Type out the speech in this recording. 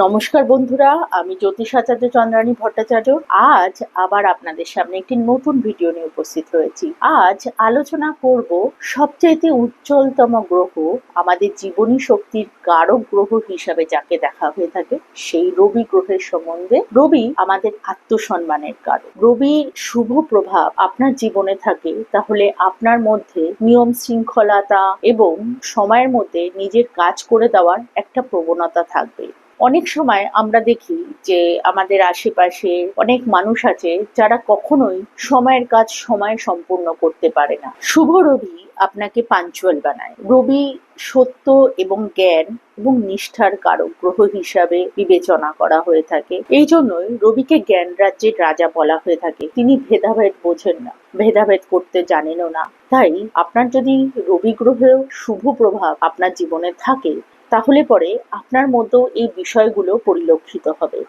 নমস্কার বন্ধুরা, আমি জ্যোতিষাচার্য চন্দ্রানী ভট্টাচার্য। আজ আবার আপনাদের সামনে একটি নতুন ভিডিও নিয়ে উপস্থিত হয়েছি। আজ আলোচনা করব সবচাইতে উজ্জ্বলতম গ্রহ, আমাদের জীবনী শক্তির কারক গ্রহ হিসাবে যাকে দেখা হয়ে থাকে, সেই রবি গ্রহের সম্বন্ধে। রবি আমাদের আত্মসম্মানের কারক। রবির শুভ প্রভাব আপনার জীবনে থাকে, তাহলে আপনার মধ্যে নিয়ম শৃঙ্খলতা এবং সময়ের মধ্যে নিজের কাজ করে দেওয়ার একটা প্রবণতা থাকবে। অনেক সময় আমরা দেখি যে আমাদের আশেপাশে অনেক মানুষ আছে যারা কখনোই সময়ের কাজ সময়ে সম্পূর্ণ করতে পারে না। শুভ রবি আপনাকে পাঞ্চুয়াল বানায়। রবি সত্য এবং জ্ঞান এবং নিষ্ঠার কারক, গ্রহ হিসাবে বিবেচনা করা হয়ে থাকে। এই জন্যই রবিকে জ্ঞান রাজ্যের রাজা বলা হয়ে থাকে। তিনি ভেদাভেদ বোঝেন না, ভেদাভেদ করতে জানেনও না। তাই আপনার যদি রবি গ্রহের শুভ প্রভাব আপনার জীবনে থাকে তাহলে পরে আপনার মধ্যেও এই বিষয়গুলো পরিলক্ষিত হবে।